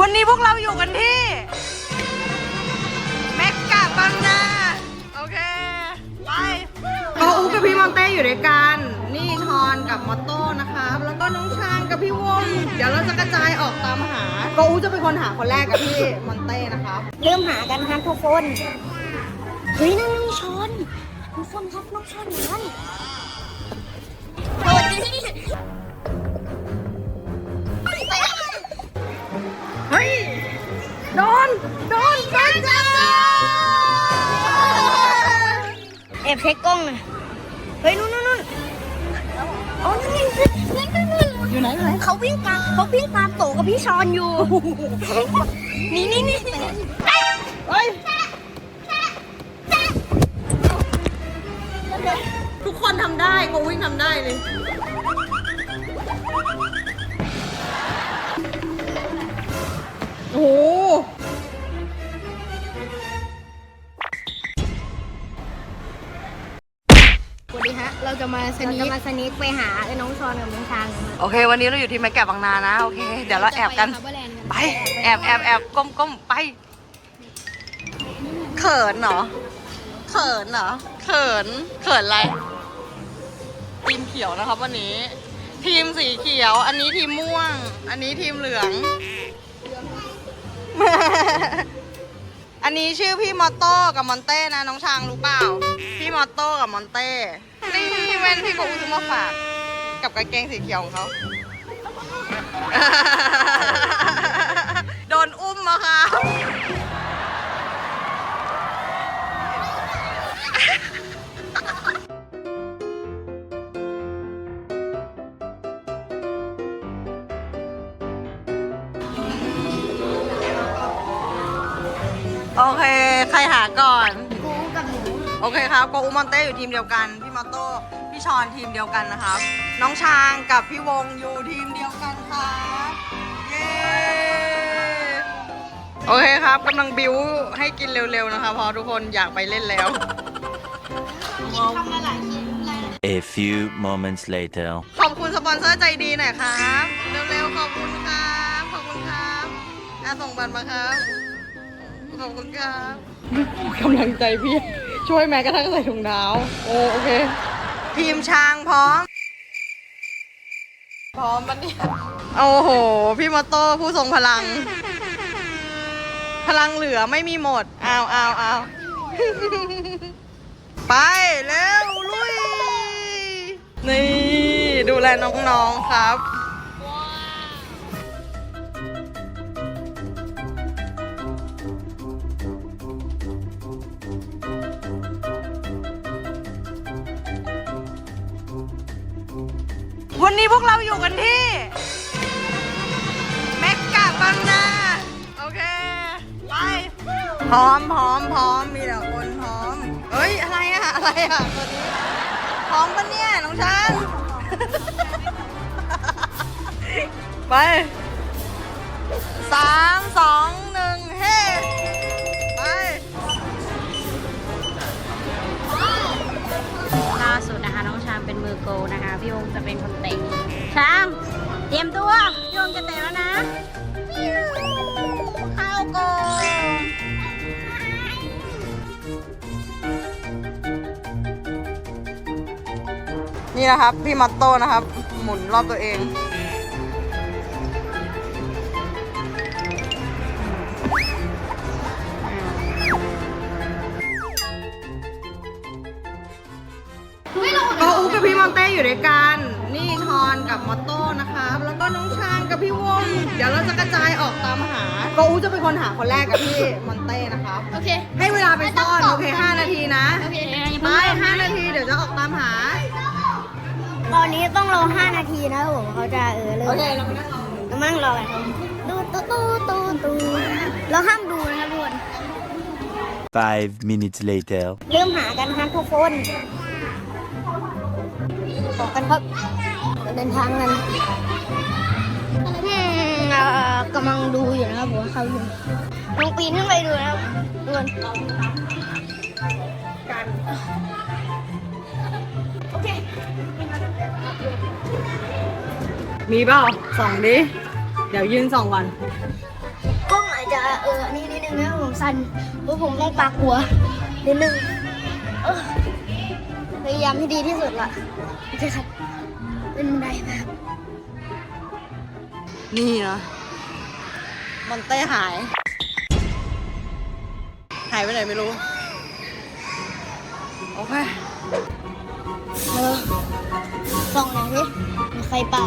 วันนี้พวกเราอยู่กันที่แมกกะบางนา โอเค ไปก็อูกับพี่มอนเต้อยู่ด้วยกัน นี่ทอนกับมอตโต้นะครับแล้วก็น้องชางกับพี่วง เดี๋ยวเราจะกระจายออกตามหาก็อูจะเป็นคนหาคนแรกกับพี่มอนเต้นะครับเริ่มหากันครับทุกคนเฮ้ยนั่นน้องชอนทุกคนครับน้องชอนนั่นสวัสดี โดนโดนกันจ้าแอบเช็คกล้องหน่อยเฮ้ยนู่นนู่นนู่นอ๋อนั่นไงนั่นนั่นนั่นอยู่ไหนอยู่ไหนเขาวิ่งตามเขาวิ่งตามโตกับพี่ชอนอยู่นี่นี่นี่เฮ้ยทุกคนทำได้โกวิ่งทำได้เลย สนิทเราจะมาสนิทไปหาไอ้น้องชอนกับน้องชางกันโอเค วันนี้เราอยู่ที่แมกแกะบางนานะ โอเค เดี๋ยวเราแอบกัน ไป แอบแอบแอบก้มก้มไป เขินเหรอ เขินเหรอ เขิน เขินอะไร ทีมเขียวนะครับวันนี้ ทีมสีเขียว อันนี้ทีมม่วง อันนี้ทีมเหลือง อันนี้ชื่อพี่มอตโต้กับมอนเต้นะน้องช้างรู้เปล่าพี่ มอตโต้กับมอนเต้ นี่แว่นพี่โกอูซื้อมาฝาก กับกางเกงสีเขียวของเขา โดนอุ้มมาค่ะ โอเค ใครหาก่อน โอเคครับโกอูมอนเต้อยู่ทีมเดียวกัน พี่มอตโต้พี่ชอนทีมเดียวกันนะครับ น้องช้างกับพี่วงอยู่ทีมเดียวกันครับเย้โอเคครับกำลังบิวให้กินเร็วๆนะคะเพราะทุกคนอยากไปเล่นแล้ว ทำมาหลายคลิปเลย A few moments later. ขอบคุณสปอนเซอร์ใจดีหน่อยครับเร็วๆขอบคุณครับขอบคุณครับอะส่งบัตรมาครับ ขอบคุณครับกำลังใจพี่ ช่วยแม้กระทั่งใส่ถุงเท้าโอโอเค ทีมช้างพร้อม พร้อมปะเนี่ยโอ้โห พี่มอโต้ผู้ทรงพลัง พลังเหลือไม่มีหมดอ้าวอ้าวอ้าวไปเร็วลุย นี่ ดูแลน้องๆครับ วันนี้พวกเราอยู่กันที่แมกกะบางนา โอเค ไปพร้อมพร้อมพร้อมมีแต่คนพร้อม เฮ้ย อะไรอะอะไรอะตัวนี้พร้อมปะเนี่ย น้องชัน ไปสามสองหนึ่งเฮ้ เป็นมือโกนะคะ พี่วงจะเป็นคนเตะช้าง เตรียมตัว พี่วงจะเตะแล้วนะ เข้าโกนี่นะครับ พี่มัตโต้นะครับ หมุนรอบตัวเอง ก็อูกับพี่มอนเต้อยู่ด้วยกัน นี่ทอนกับมอตโต้นะครับแล้วก็น้องชางกับพี่วง เดี๋ยวเราจะกระจายออกตามหาก็อูจะเป็นคนหาคนแรกกับพี่มอนเต้นะครับโอเค ให้เวลาไปซ่อนโอเค5นาทีนะโอเคไป5นาทีเดี๋ยวจะออกตามหา ตอนนี้ต้องรอ5นาทีนะครับผมเขาจะเออเริ่มโอเคเราไปนั่งรอเรามานั่งรอกันครับตูตูตูตูตูเราห้ามดูนะครับทุกคน Five minutes later. เริ่มหากันครับทุกคน บอกกันครับเดินทางกันอืมเอ่อกำลังดูอยู่นะครับผมว่าเขาอยู่ลองปีนขึ้นไปดูนะครับทุกคนโอเคมีเปล่าส่องดิ เดี๋ยวยืนส่องก่อนจะเอออันนี้นิดนึงนะผมสั่นเพราะผมต้องปากหัวนิดนึงเออพยายามให้ดีที่สุดละ โอเคครับ เป็นบันไดแบบนี่นะมอนเต้หาย หายไปไหนไม่รู้ โอเคเออลองหน่อยสิมีใครเป่า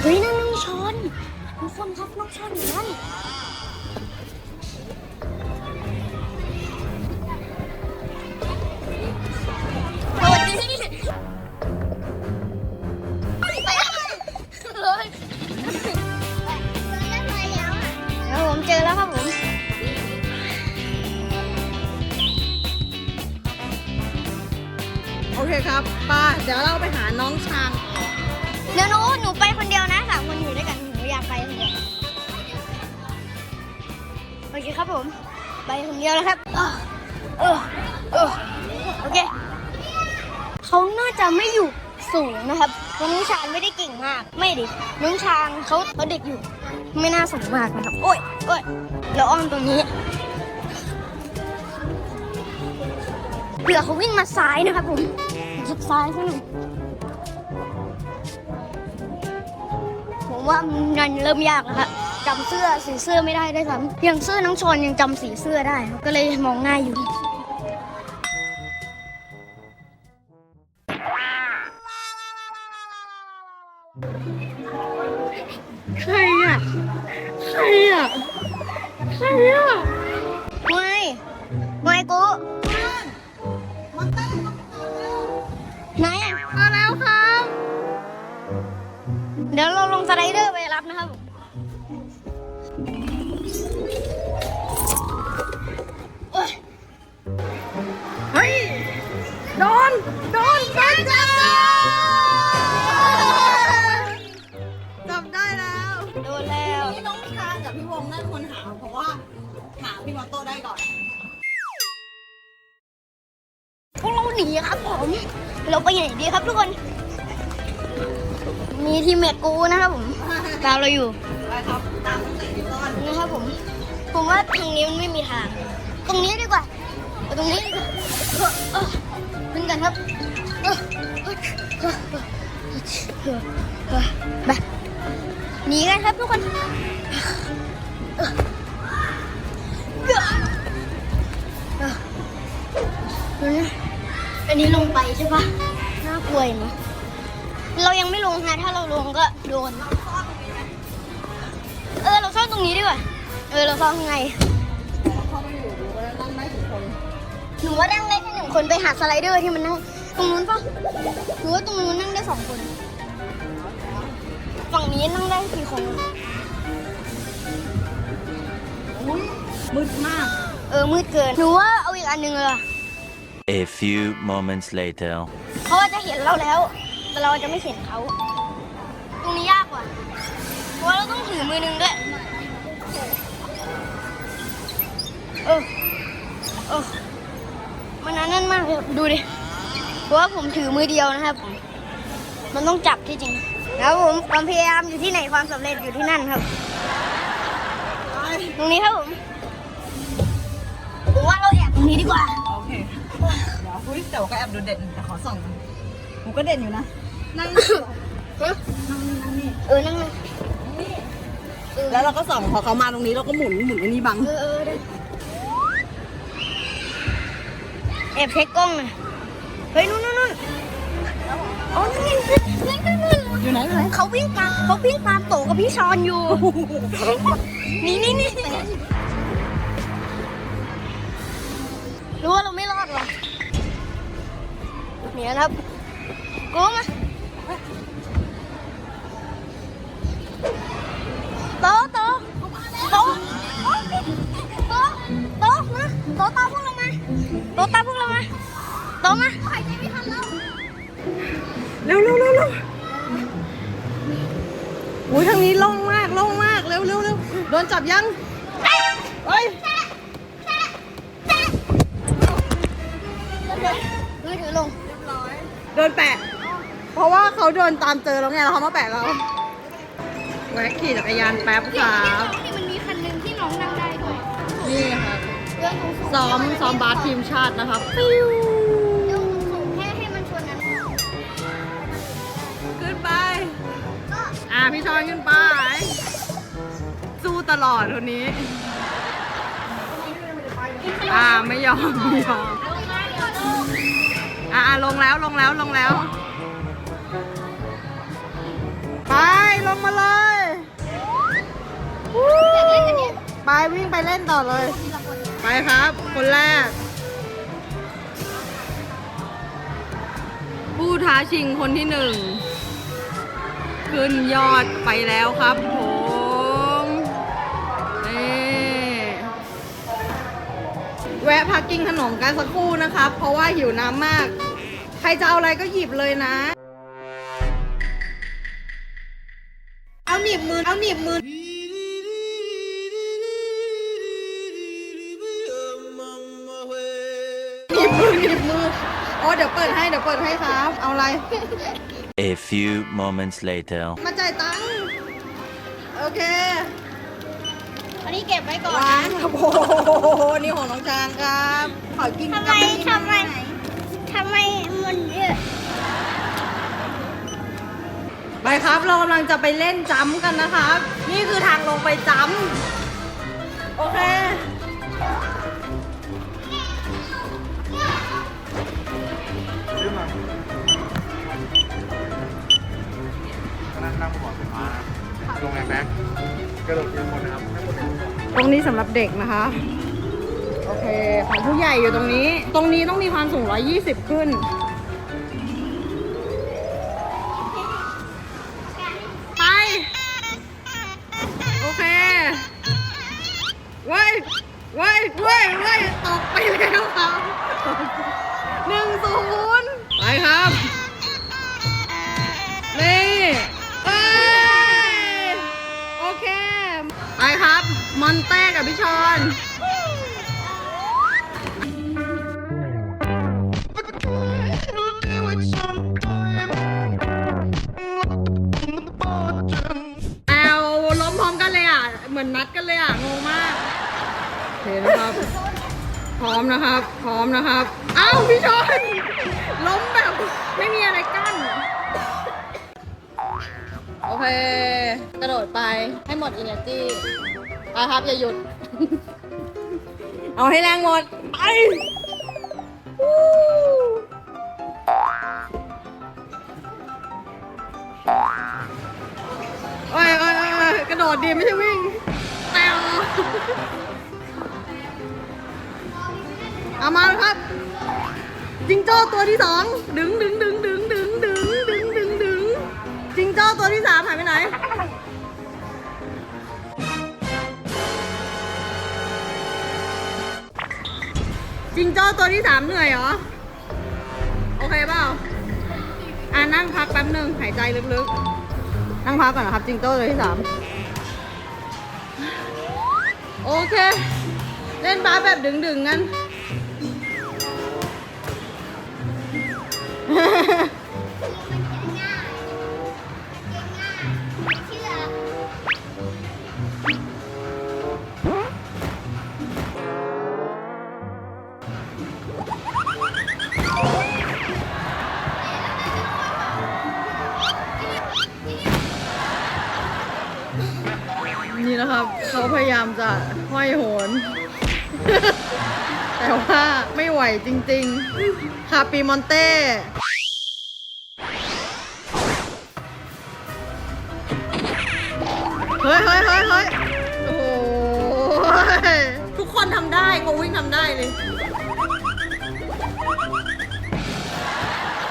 เฮ้ยนั่นน้องช้อนทุกคนครับน้องช้อนอยู่นั่น โอเครับผม ไปคนเดียวนะครับเออเออเออโอเคเขาน่าจะไม่อยู่สูงนะครับน้องช้างไม่ได้เก่งมาก ไม่ดิน้องช้างเขาเขาเด็กอยู่ ไม่น่าสูงมากนะครับ โอ้ยโอ้ยแล้วอ้อมตรงนี้เผื่อเขาวิ่งมาซ้ายนะครับผมยิบซ้ายซะหน่อยผมว่ามันเริ่มยากแล้วครับ จำเสื้อสีเสื้อไม่ได้ด้วยซ้ำอย่างเสื้อน้องชอนยังจำสีเสื้อได้ครับก็เลยมองง่ายอยู่ใครอะใครอะใครอะไม่ไม่กูไหนอะมาแล้วครับ เดี๋ยวเราลงสไลเดอร์ไปรับนะครับ โต้ได้ก่อน พวกเราหนีครับผม เราไปไหนดีครับทุกคน มีทีมเมทกูนะครับผม ตามเราอยู่ ไปครับตามตั้งแต่ที่ต้นนะครับผม ผมว่าทางนี้มันไม่มีทาง ตรงนี้ดีกว่าเอาตรงนี้ดีกว่าเออเออขึ้นกันครับเออเออเออเออเออเออไปหนีกันครับทุกคน เออเอ อออันนี้ลงไปใช่ปะน่ากลัวเห็นไหมเรายังไม่ลงนะ ถ้าเราลงก็โดน เออ เราซ่อนตรงนี้ดีกว่า เออ เราซ่อนข้างในเข้าไปอยู่ดูว่านั่งได้กี่คนหนูว่านั่งได้แค่หนึ่งคนไปหาสไลเดอร์ที่มันนั่งตรงนู้นปะหนูว่าตรงนู้นนั่งได้สองคน ฝั่งนี้นั่งได้กี่คนมืดมาก เออ มืดเกิน หนูว่าเอาอีกอันหนึ่งเลยอะ A few moments later. เขาอาจจะเห็นเราแล้ว แต่เราจะไม่เห็นเขา ตรงนี้ยากกว่า เพราะเราต้องถือมือหนึงด้วย เออ เออ มันนั่นนั่นมากเลยดูดิ เพราะว่าผมถือมือเดียวนะครับมันต้องจับที่จริงแล้วผมความพยายามอยู่ที่ไหนความสำเร็จอยู่ที่นั่นครับ ตรงนี้ครับผมผมว่าเราแอบตรงนี้ดีกว่า เคเดี๋ยวคุยแต่ว่าก็แอบดูเด่นแต่ขอส่องกันผมก็เด่นอยู่นะ นั่งฮะเออ นั่งเลยแล้วเราก็ส่องพอเขามาตรงนี้เราก็หมุนหมุนอันนี้บัง เออเออได้แอบเช็คกล้องหน่อยเฮ้ยนู่นนู่นนู่นอ๋อนั่นไงนั่นนั่นนั่นอยู่ไหนอยู่ไหนเขาวิ่งตามเขาวิ่งตามโตกับพี่ชอนอยู่ นี่นี่นี่รู้ว่าเราไม่ รอดหรอเนี่ยนะครับกูมาโตโตโตโตโตโตมาโตตามพวกเรามาโตตามพวกเรามาโตมาหายใจไม่ทันแล้วเร็วเร็วเร็วเร็วโอ้ยทางนี้โล่งมากโล่งมากเร็วเร็วเร็วโดนจับยังเฮ้ย มือถือลงโดนแปะ เพราะว่าเขาโดนตามเจอแล้วไงแล้วเขามาแปะเราแวะขี่จักรยานแป๊บครับนี่มันมีคันหนึ่งที่น้องนั่งได้ด้วยนี่ครับเรื่องสูงๆซ้อมซ้อมบาสทีมชาตินะครับฟิวเรื่องสูงๆแค่ให้มันชนนั้นขึ้นไป ก็อะพี่ชอนขึ้นไป สู้ตลอดคนนี้ อ่าไม่ยอมไม่ยอม อ่าลงแล้วลงแล้วลงแล้ว ไปลงมาเลยไปวิ่งไปเล่นต่อเลย ไปครับ คนแรก ผู้ท้าชิงคนที่หนึ่ง ขึ้นยอดไปแล้วครับ แวะพักกินขนมกันสักครู่นะครับเพราะว่าหิวน้ำมาก ใครจะเอาอะไรก็หยิบเลยนะ เอาหนีบมือเอาหนีบมือหนีบมือหนีบมือโอ้เดี๋ยวเปิดให้เดี๋ยวเปิดให้ครับ เอาอะไร A few moments later. มาจ่ายตังค์โอเค อันนี้เก็บไว้ก่อนวางครับโอ้โหนี่ของน้องจางครับขอกินทำไมกับทำไมทำไมมันเยอะไปครับเรากำลังจะไปเล่นจัมป์กันนะครับ นี่คือทางลงไปจัมป์โอเค นี้สำหรับเด็กนะคะ โอเค ของผู้ใหญ่อยู่ตรงนี้ ตรงนี้ต้องมีความสูง 120 ขึ้น ไป โอเค เว้ย เว้ย เว้ย เว้ย ตกไปแล้วครับหนึ่งศูนย์ไปครับ เหมือนนัดกันเลยอะงงมากโอเคนะครับ พร้อมนะครับ พร้อมนะครับ อ้าวพี่ชนล้มแบบไม่มีอะไรกั้น โอเค กระโดดไปให้หมดอินเนอร์จี้ไปครับอย่าหยุด เอาให้แรงหมด ไป ดดดีไม่ใช่วิ่งแตวเอามาครับ จิงโจ้ตัวที่สองดึงดึงดึงดึงดึงดึงดึงดึงดึงจิงโจ้ตัวที่สามหายไปไหน จิงโจ้ตัวที่สามเหนื่อยเหรอ โอเคเปล่าอ่านั่งพักแป๊บหนึ่งหายใจลึกๆ นั่งพักก่อนนะครับ จิงโจ้ตัวที่สาม โอเค เล่นบาสแบบดึงๆงั้น นี่นะครับ เขาพยายามจะห้อยโหน แต่ว่าไม่ไหวจริงๆ คาปีมอนเต้ เฮ้ยเฮ้ยเฮ้ยเฮ้ยโอ้โหทุกคนทำได้โกวิ่งทำได้เลย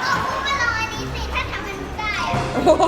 เอาพูดมาลองอันนี้สิถ้าทำมันได้อะโอ้โห